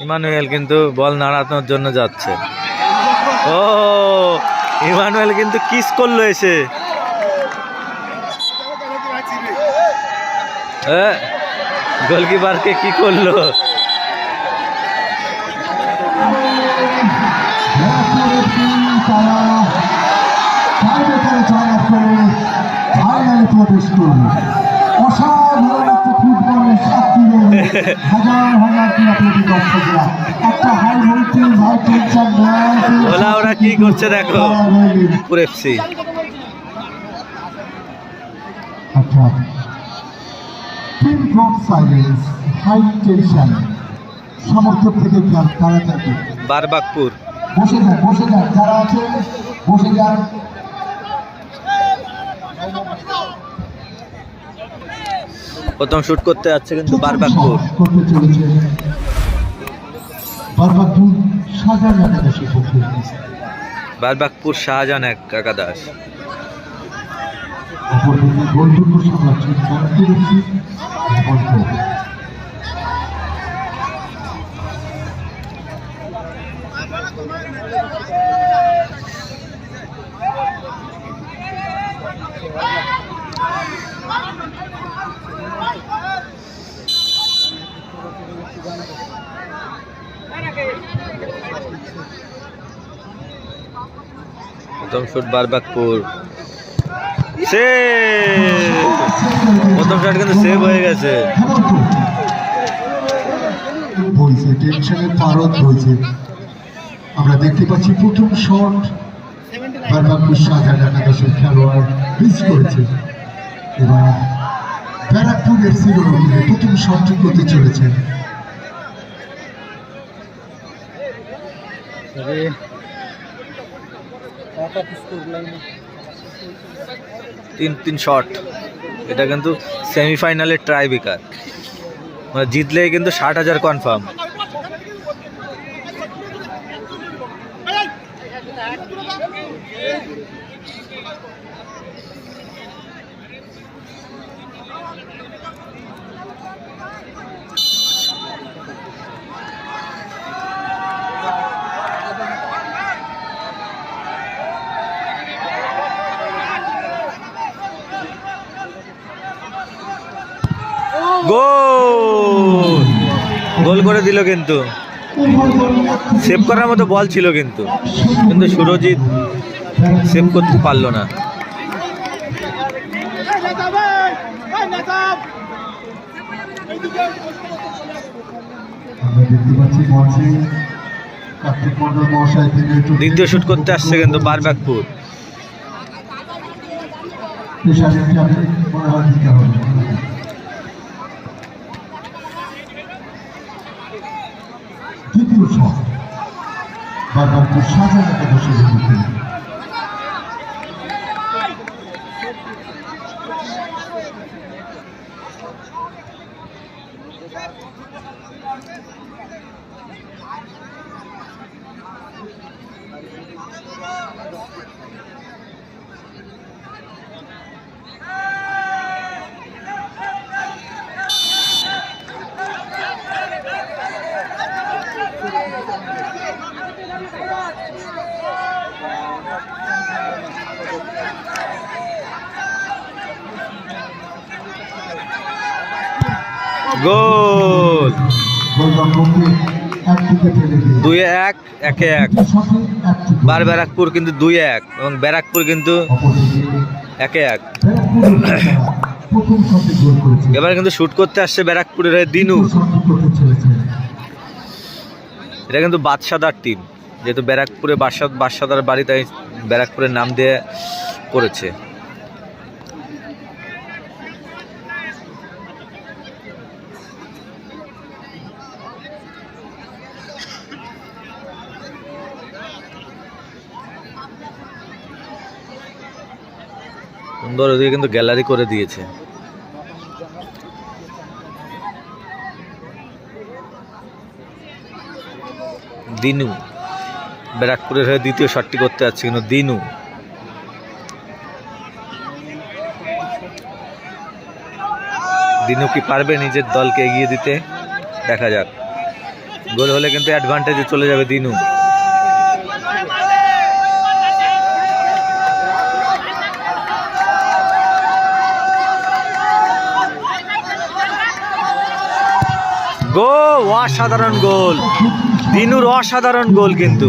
Emmanuel কিন্তু বল নাড়ানোর জন্য যাচ্ছে। ও, ইমানুয়েল কিন্তু কিস করল এসে। গোলকিপারকে কি করল? প্রবেশ করল। হাজার হাজার ক্রীড়াপ্রেমী দর্শকরা? একটা হাই ভোল্টেজ হাই টেনশন ওলা ওরা কি করছে দেখো? পুর আচ্ছা। Pin drop silence high tension সমর্থক থেকে বারবাকপুর। বসে যান বসে যান। যারা আছে বসে যান। প্রথম শুট করতে যাচ্ছে কিন্তু বারবাকপুর। বারবাকপুর শাহজাহান এক একাদশ অপরদিকে প্রথম শুট বারবাকপুর। সে প্রথম শট কিন্তু সেভ হয়ে গেছে। আমরা দেখতে পাচ্ছি প্রথম শট বারবাকপুর খেলোয়াড় মিস করেছে। এবার প্রথম শটটি করতে চলেছে। তিন তিন শট এটা কিন্তু সেমিফাইনালের ট্রাই বেকার। মানে জিতলেই কিন্তু ষাট হাজার কনফার্ম গোল গোল করে দিল কিন্তু। সেভ করার মতো বল ছিল কিন্তু। কিন্তু সুরজিৎ সেভ করতে পারল না। দ্বিতীয় শুট করতে আসছে কিন্তু বারবাকপুর। মনে হয় দিতে হবে? তৃতীয় শট বারবারপুর সাজান একাদশের বিরুদ্ধে গোল গোলরক্ষককে দিয়ে দুই এক, একে এক। বার ব্যারাকপুর কিন্তু দুই এক এবং ব্যারাকপুর কিন্তু একে এক। গোল এবার কিন্তু শুট করতে আসছে ব্যারাকপুরের দিনু। এটা কিন্তু বাদশাদার টিম যেহেতু ব্যারাকপুরে বাদশা বাদশাদার বাড়ি তাই ব্যারাকপুরের নাম দিয়ে করেছে। সুন্দর, ওদিকে কিন্তু গ্যালারি করে দিয়েছে। দিনু, ব্যারাকপুরের হয়ে দ্বিতীয় শটটি করতে যাচ্ছে কিন্তু দিনু। দিনু কি পারবে নিজের দলকে এগিয়ে দিতে? দেখা যাক। গোল হলে কিন্তু অ্যাডভান্টেজে চলে যাবে দিনু। গো অসাধারণ গোল দিনুর অসাধারণ গোল কিন্তু।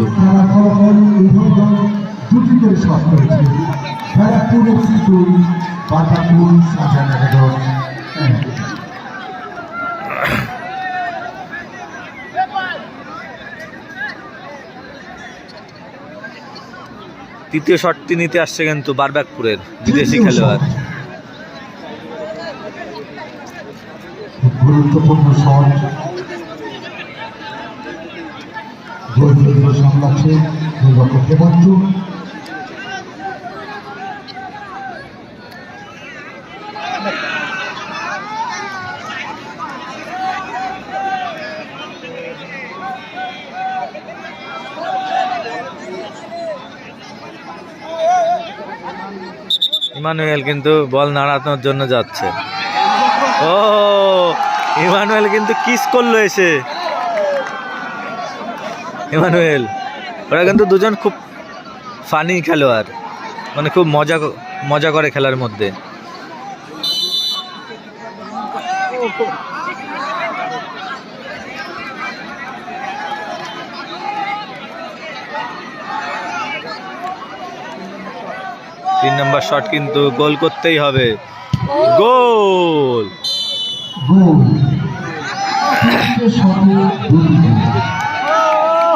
তৃতীয় শটটি নিতে আসছে কিন্তু বারবাকপুরের বিদেশি খেলোয়াড় শট। খুব গুরুত্বপূর্ণ শট সামলাচ্ছে হেমন্ত। ইমানুয়েল কিন্তু বল নাড়ানোর জন্য যাচ্ছে। ও! ইমানুয়েল কিন্তু কিস করল এসে। ইমানুয়েল ওরা কিন্তু দুজন খুব ফানি খেলোয়াড় মানে খুব মজা মজা করে খেলার মধ্যে। তিন নম্বর শট কিন্তু গোল করতেই হবে। গোল!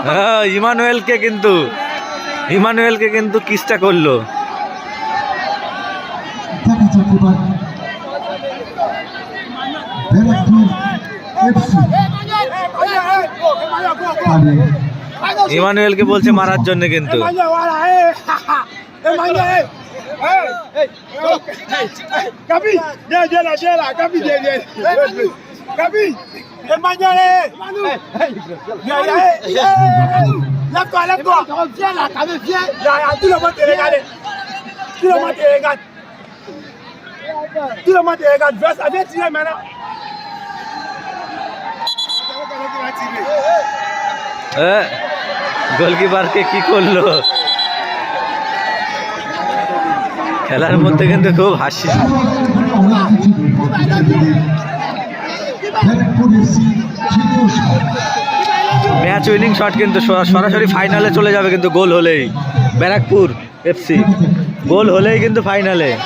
হ্যাঁ, ইমানুয়েলকে কিন্তু ইমানুয়েলকে কিন্তু কিসটা করল ইমানুয়েলকে বলছে মারার জন্য কিন্তু. Gabi, eh mana ni? Ya ya, lève toi, lève toi. Viens là, Gabi viens. Ya ya, tout le monde te regarde. Tout le monde te regarde. Tout le monde te regarde. Viens, ça vient tirer maintenant. গোলকিপারকে কি করল খেলার মধ্যে কিন্তু খুব হাসি match winning shot কিন্তু সরা- সরাসরি ফাইনালে চলে যাবে কিন্তু গোল হলেই। ব্যারাকপুর এফসি। গোল হলেই কিন্তু ফাইনালে।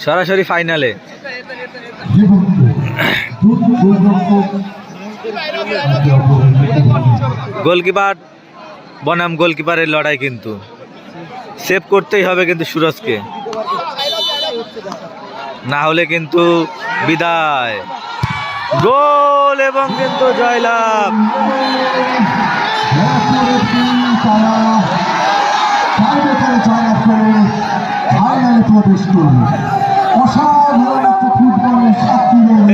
সরাসরি ফাইনালে। গোলকিপার, বনাম গোলকিপারের লড়াই কিন্তু। সেভ করতেই হবে কিন্তু সুরজকে। না হলে কিন্তু বিদায়। গোল এবং কিন্তু জয়লাভ।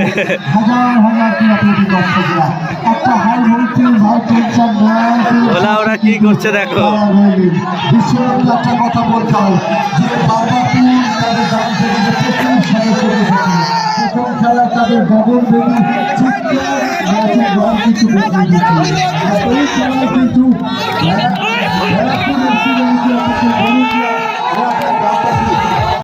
ওরা কি করছে দেখো? একটা কথা বলতে হয় তাদের ম্যাচের রং কিছু কিন্তু